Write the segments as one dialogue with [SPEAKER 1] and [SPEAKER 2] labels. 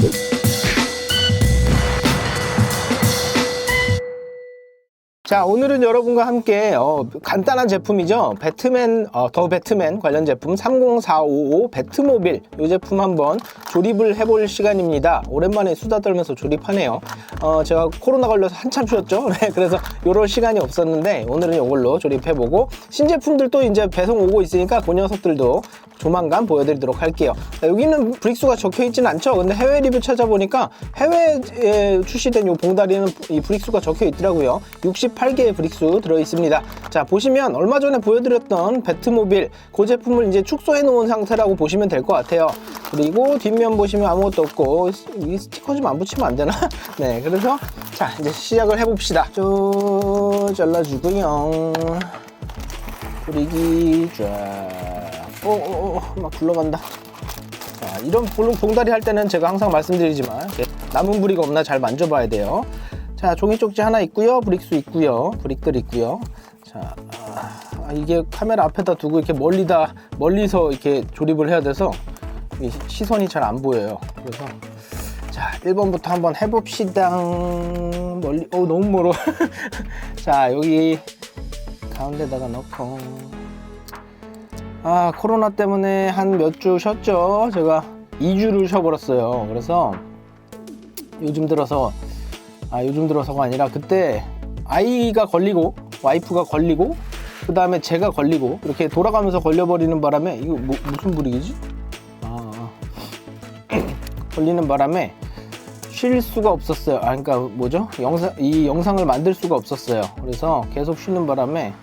[SPEAKER 1] thank you 자 오늘은 여러분과 함께 어, 간단한 제품이죠. 배트맨 어, 더 배트맨 관련 제품 30455 배트모빌. 이 제품 한번 조립을 해볼 시간입니다. 오랜만에 수다 떨면서 조립하네요. 어, 제가 코로나 걸려서 한참 쉬었죠? 네, 그래서 이럴 시간이 없었는데 오늘은 이걸로 조립해보고 신제품들도 이제 배송 오고 있으니까 그 녀석들도 조만간 보여드리도록 할게요. 자, 여기는 브릭스가 적혀 있진 않죠? 근데 해외 리뷰 찾아보니까 해외에 출시된 이 봉다리는 이 브릭스가 적혀 있더라고요. 68 개의 브릭스 들어 있습니다. 자 보시면 얼마 전에 보여드렸던 배트모빌 그 제품을 이제 축소해 놓은 상태라고 보시면 될 것 같아요. 그리고 뒷면 보시면 아무것도 없고 이 스티커 좀 안 붙이면 안 되나? 네 그래서 자 이제 시작을 해봅시다. 쭉 잘라주고요. 뿌리기 쫙. 어어어 막 굴러간다. 자, 이런 볼록 봉다리 할 때는 제가 항상 말씀드리지만 남은 부리가 없나 잘 만져봐야 돼요 자 종이 쪽지 하나 있고요. 브릭스 있고요. 브릭들 있고요. 자 아, 이게 카메라 앞에다 두고 이렇게 멀리다 멀리서 이렇게 조립을 해야 돼서 이 시선이 잘 안 보여요. 그래서 자 1번부터 한번 해 봅시다. 멀리 어 너무 멀어. 자 여기 가운데다가 넣고. 아 코로나 때문에 한 몇 주 쉬었죠? 제가 2주를 쉬어버렸어요. 그래서 요즘 들어서 아 요즘 들어서가 아니라 그때 아이가 걸리고 와이프가 걸리고 그 다음에 제가 걸리고 이렇게 돌아가면서 걸려버리는 바람에 이거 뭐, 무슨 불이지? 아, 아. 걸리는 바람에 쉴 수가 없었어요. 아 그러니까 뭐죠? 영상 이 영상을 만들 수가 없었어요. 그래서 계속 쉬는 바람에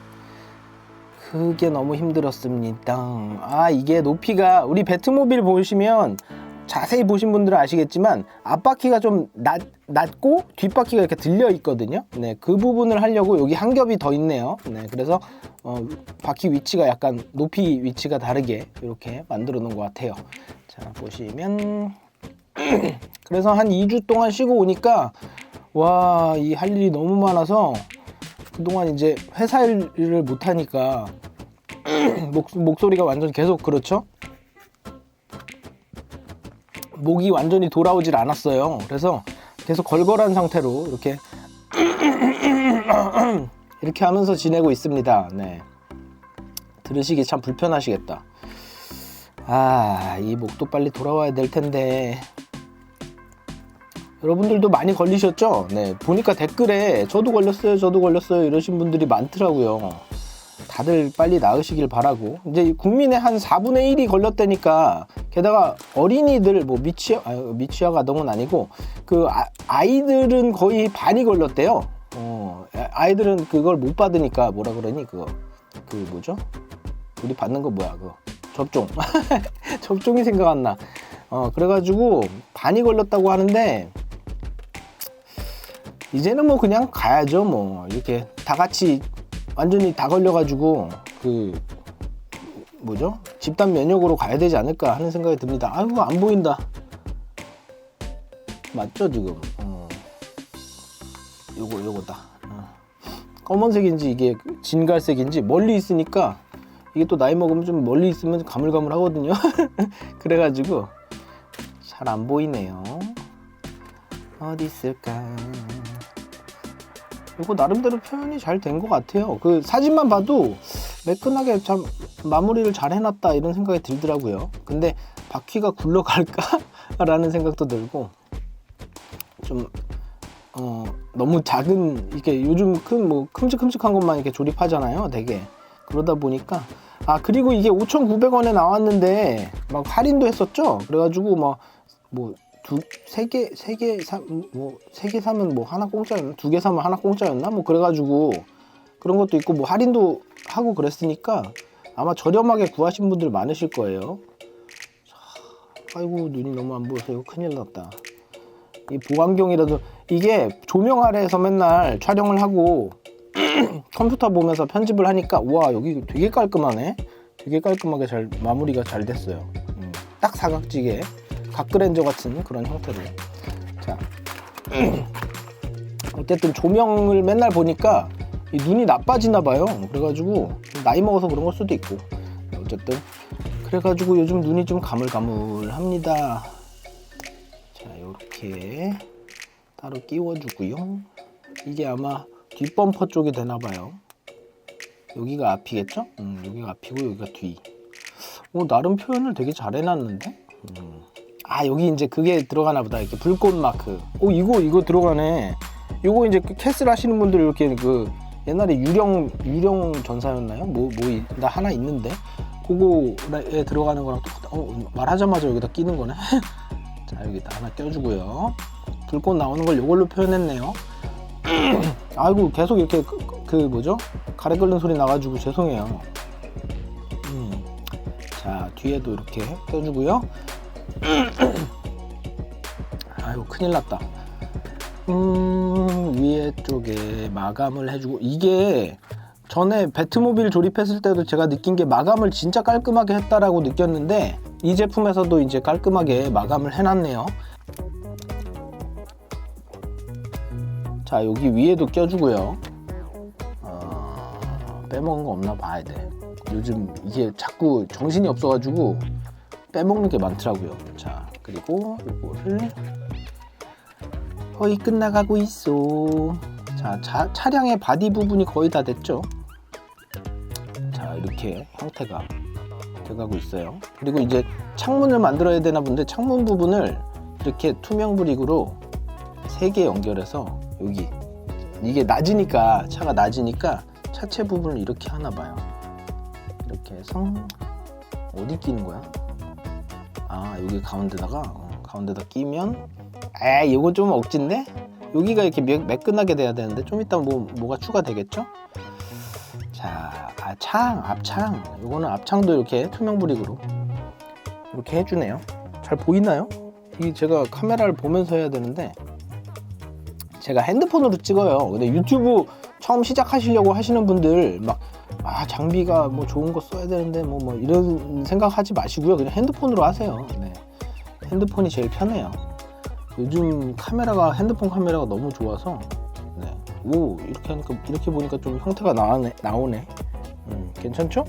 [SPEAKER 1] 그게 너무 힘들었습니다. 아 이게 높이가 우리 배트모빌 보시면 자세히 보신 분들은 아시겠지만 앞바퀴가 좀 낮, 낮고 뒷바퀴가 이렇게 들려 있거든요. 네, 그 부분을 하려고 여기 한 겹이 더 있네요. 네, 그래서 어, 바퀴 위치가 약간 높이 위치가 다르게 이렇게 만들어 놓은 것 같아요. 자, 보시면 그래서 한 2주 동안 쉬고 오니까 와, 이 할 일이 너무 많아서 그동안 이제 회사 일을 못 하니까 목, 목소리가 완전 계속 그렇죠? 목이 완전히 돌아오질 않았어요. 그래서 계속 걸걸한 상태로 이렇게 이렇게 하면서 지내고 있습니다. 네. 들으시기 참 불편하시겠다. 아, 이 목도 빨리 돌아와야 될 텐데. 여러분들도 많이 걸리셨죠? 네. 보니까 댓글에 저도 걸렸어요, 저도 걸렸어요 이러신 분들이 많더라고요. 다들 빨리 나으시길 바라고. 이제 국민의 한 4분의 1이 걸렸다니까 게다가 어린이들 뭐 미취학 아, 미취학 아동은 아니고 그 아, 이들은 거의 반이 걸렸대요. 어, 아이들은 그걸 못 받으니까 뭐라 그러니 그거 그 뭐죠? 우리 받는 거 뭐야 그거 접종 접종이 생각 안 나. 어 그래가지고 반이 걸렸다고 하는데 이제는 뭐 그냥 가야죠 뭐 이렇게 다 같이 완전히 다 걸려가지고 그 뭐죠? 집단 면역으로 가야 되지 않을까 하는 생각이 듭니다. 아이고 안 보인다. 맞죠 지금? 어. 요거 요거다. 어. 검은색인지 이게 진갈색인지 멀리 있으니까 이게 또 나이 먹으면 좀 멀리 있으면 가물가물 하거든요. 그래가지고 잘 안 보이네요. 어디 있을까? 이거 나름대로 표현이 잘 된 것 같아요. 그 사진만 봐도 매끈하게 참 마무리를 잘 해놨다 이런 생각이 들더라고요. 근데 바퀴가 굴러갈까? 라는 생각도 들고 좀 어, 너무 작은 이게 요즘 큰 뭐 큼직큼직한 것만 이렇게 조립하잖아요. 되게 그러다 보니까 아 그리고 이게 5,900원에 나왔는데 막 할인도 했었죠. 그래가지고 뭐뭐 두세개세개 사뭐세 개 사면 뭐 하나 공짜였나 두 개 사면 하나 공짜였나 뭐 그래가지고 그런 것도 있고 뭐 할인도 하고 그랬으니까 아마 저렴하게 구하신 분들 많으실 거예요. 아이고 눈이 너무 안 보여서 큰일 났다. 이 보안경이라도 이게 조명 아래에서 맨날 촬영을 하고 컴퓨터 보면서 편집을 하니까 와 여기 되게 깔끔하네. 되게 깔끔하게 잘 마무리가 잘 됐어요. 음, 딱 사각지게 각그랜저 같은 그런 형태로. 자 어쨌든 조명을 맨날 보니까 이 눈이 나빠지나 봐요. 그래가지고 나이 먹어서 그런 걸 수도 있고 어쨌든 그래가지고 요즘 눈이 좀 가물가물합니다. 자 이렇게 따로 끼워주고요. 이게 아마 뒷범퍼 쪽이 되나 봐요. 여기가 앞이겠죠? 음, 여기가 앞이고 여기가 뒤. 오, 나름 표현을 되게 잘 해놨는데? 음. 아, 여기 이제 그게 들어가나 보다. 이렇게 불꽃 마크. 오, 이거, 이거 들어가네. 요거 이제 그 캐슬 하시는 분들 이렇게 그 옛날에 유령, 유령 전사였나요? 뭐, 뭐, 이- 나 하나 있는데? 그거에 들어가는 거랑 똑같아. 어, 말하자마자 여기다 끼는 거네. 자, 여기다 하나 껴주고요. 불꽃 나오는 걸 이걸로 표현했네요. 아이고, 계속 이렇게 그, 그- 그 뭐죠? 가래 끓는 소리 나가지고 죄송해요. 음. 자, 뒤에도 이렇게 껴주고요. 아이고, 큰일 났다. 음, 위에 쪽에 마감을 해주고, 이게 전에 배트모빌 조립했을 때도 제가 느낀 게 마감을 진짜 깔끔하게 했다라고 느꼈는데, 이 제품에서도 이제 깔끔하게 마감을 해놨네요. 자, 여기 위에도 껴주고요. 어, 빼먹은 거 없나 봐야 돼. 요즘 이게 자꾸 정신이 없어가지고 빼먹는 게 많더라고요. 자, 그리고 이거를 거의 끝나가고 있어. 자, 자, 차량의 바디 부분이 거의 다 됐죠. 자, 이렇게 형태가 돼가고 있어요. 그리고 이제 창문을 만들어야 되나 본데 창문 부분을 이렇게 투명 브릭으로 세 개 연결해서 여기 이게 낮으니까 차가 낮으니까 차체 부분을 이렇게 하나 봐요. 이렇게 해서 어디 끼는 거야? 아 여기 가운데다가 어, 가운데다 끼면 아 이거 좀 억진데 여기가 이렇게 매, 매끈하게 돼야 되는데 좀 이따 뭐 뭐가 추가되겠죠? 자, 아, 창, 앞창. 이거는 앞창도 이렇게 투명 브릭으로 이렇게 해주네요. 잘 보이나요? 이 제가 카메라를 보면서 해야 되는데 제가 핸드폰으로 찍어요. 근데 유튜브 처음 시작하시려고 하시는 분들 막 아 장비가 뭐 좋은 거 써야 되는데 뭐 뭐 이런 생각하지 마시고요. 그냥 핸드폰으로 하세요. 네. 핸드폰이 제일 편해요. 요즘 카메라가 핸드폰 카메라가 너무 좋아서 네. 오 이렇게 하니까 이렇게 보니까 좀 형태가 나오네. 나오네. 음, 괜찮죠?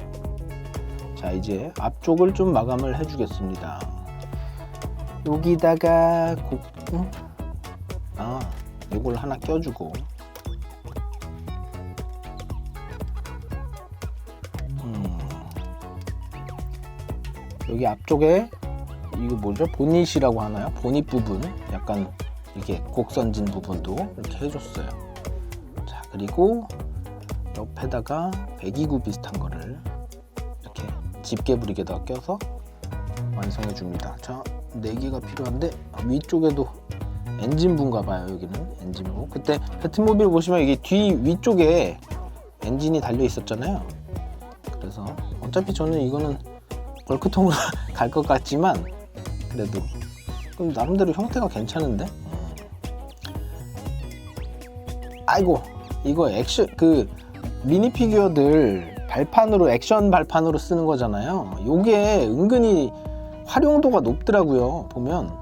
[SPEAKER 1] 자 이제 앞쪽을 좀 마감을 해주겠습니다. 여기다가 고, 음? 아 요걸 하나 껴주고 음. 여기 앞쪽에 이거 뭐죠? 보닛이라고 하나요? 보닛 부분 약간 이렇게 곡선진 부분도 이렇게 해줬어요. 자 그리고 옆에다가 배기구 비슷한 거를 이렇게 집게 브릭에다가 껴서 완성해 줍니다. 자, 네 개가 필요한데 아, 위쪽에도 엔진부인가 봐요. 여기는 엔진부. 그때 배트모빌 보시면 이게 뒤 위쪽에 엔진이 달려 있었잖아요. 그래서 어차피 저는 이거는 벌크통으로 갈 것 같지만 그래도 그럼 나름대로 형태가 괜찮은데? 음. 아이고 이거 액션 그 미니 피규어들 발판으로 액션 발판으로 쓰는 거잖아요. 요게 은근히 활용도가 높더라고요. 보면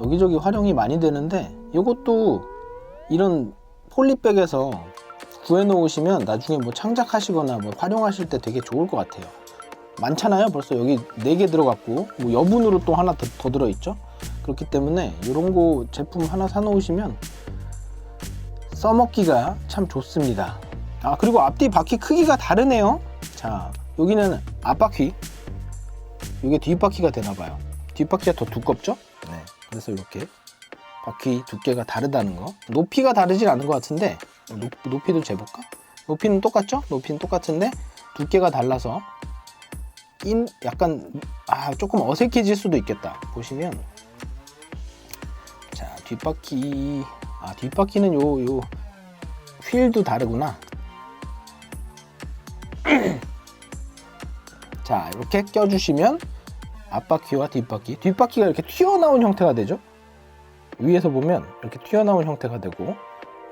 [SPEAKER 1] 여기저기 활용이 많이 되는데 이것도 이런 폴리백에서 구해 놓으시면 나중에 뭐 창작하시거나 뭐 활용하실 때 되게 좋을 것 같아요. 많잖아요. 벌써 여기 4개 들어갔고 뭐 여분으로 또 하나 더, 더 들어있죠. 그렇기 때문에 이런 거 제품 하나 사 놓으시면 써먹기가 참 좋습니다. 아 그리고 앞뒤 바퀴 크기가 다르네요. 자 여기는 앞바퀴 이게 뒷바퀴가 되나 봐요. 뒷바퀴가 더 두껍죠? 네. 그래서 이렇게 바퀴 두께가 다르다는 거. 높이가 다르진 않은 것 같은데 높, 높이도 재볼까? 높이는 똑같죠? 높이는 똑같은데 두께가 달라서 인 약간 아 조금 어색해질 수도 있겠다. 보시면 자 뒷바퀴 아 뒷바퀴는 요 요 휠도 다르구나. 자 이렇게 껴주시면 앞바퀴와 뒷바퀴 뒷바퀴가 이렇게 튀어나온 형태가 되죠 위에서 보면 이렇게 튀어나온 형태가 되고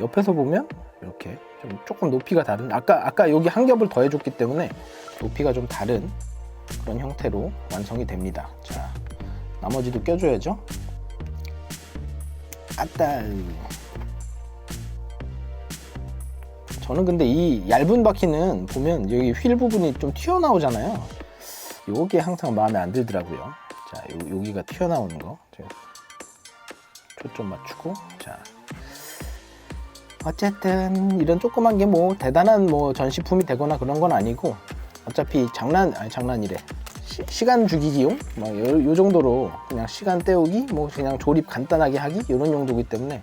[SPEAKER 1] 옆에서 보면 이렇게 좀 조금 높이가 다른 아까 아까 여기 한 겹을 더 해줬기 때문에 높이가 좀 다른 그런 형태로 완성이 됩니다. 자 나머지도 껴줘야죠. 아따. 저는 근데 이 얇은 바퀴는 보면 여기 휠 부분이 좀 튀어나오잖아요. 요게 항상 마음에 안 들더라고요. 자, 요, 여기가 튀어나오는 거. 초점 맞추고 자. 어쨌든 이런 조그만 게 뭐 대단한 뭐 전시품이 되거나 그런 건 아니고 어차피 장난 아니 장난이래 시, 간 죽이기용 뭐 요, 요 정도로 그냥 시간 때우기 뭐 그냥 조립 간단하게 하기 이런 용도이기 때문에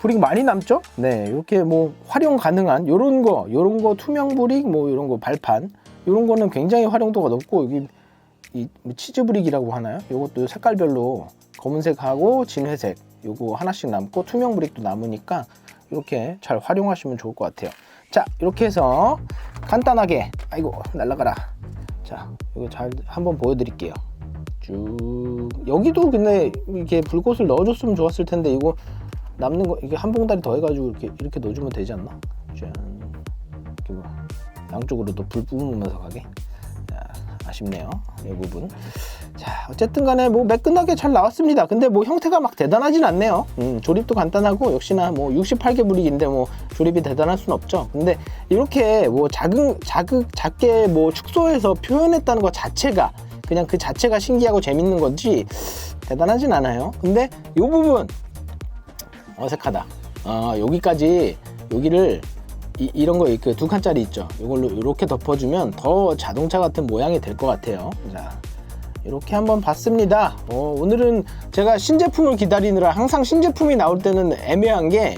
[SPEAKER 1] 브릭 많이 남죠? 네 이렇게 뭐 활용 가능한 요런 거 요런 거 투명 브릭 뭐 요런 거 발판 요런 거는 굉장히 활용도가 높고 여기 이 치즈 브릭이라고 하나요? 요것도 색깔별로 검은색하고 진회색 요거 하나씩 남고 투명 브릭도 남으니까 이렇게 잘 활용하시면 좋을 것 같아요. 자, 이렇게 해서 간단하게 아이고 날라가라. 자, 이거 잘 한번 보여드릴게요. 쭉 여기도 근데 이렇게 불꽃을 넣어줬으면 좋았을 텐데 이거 남는 거 이게 한 봉다리 더 해가지고 이렇게 이렇게 넣어주면 되지 않나? 뭐 양쪽으로도 불 뿜으면서 가게. 자, 아쉽네요. 이 부분. 자, 어쨌든 간에 뭐 매끈하게 잘 나왔습니다. 근데 뭐 형태가 막 대단하진 않네요. 음, 조립도 간단하고 역시나 뭐 68개 브릭인데 뭐 조립이 대단할 순 없죠. 근데 이렇게 뭐 작은 자극 작게 뭐 축소해서 표현했다는 것 자체가 그냥 그 자체가 신기하고 재밌는 건지 대단하진 않아요. 근데 이 부분 어색하다. 아, 여기까지 여기를 이, 런거그두 칸짜리 있죠. 이걸로 이렇게 덮어주면 더 자동차 같은 모양이 될 것 같아요. 자, 이렇게 한번 봤습니다. 어, 오늘은 제가 신제품을 기다리느라 항상 신제품이 나올 때는 애매한 게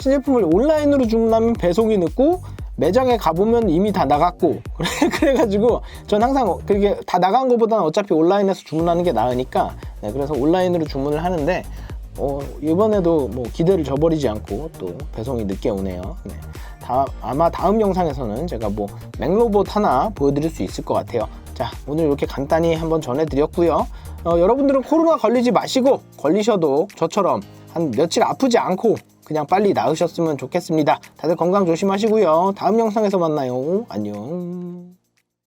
[SPEAKER 1] 신제품을 온라인으로 주문하면 배송이 늦고 매장에 가보면 이미 다 나갔고 그래, 그래가지고 전 항상 그게 다 나간 것보다는 어차피 온라인에서 주문하는 게 나으니까 네, 그래서 온라인으로 주문을 하는데 어, 이번에도 뭐 기대를 저버리지 않고 또 배송이 늦게 오네요. 네. 다, 아마 다음 영상에서는 제가 뭐 맥로봇 하나 보여드릴 수 있을 것 같아요. 자, 오늘 이렇게 간단히 한번 전해드렸고요. 어, 여러분들은 코로나 걸리지 마시고 걸리셔도 저처럼 한 며칠 아프지 않고 그냥 빨리 나으셨으면 좋겠습니다. 다들 건강 조심하시고요. 다음 영상에서 만나요. 안녕.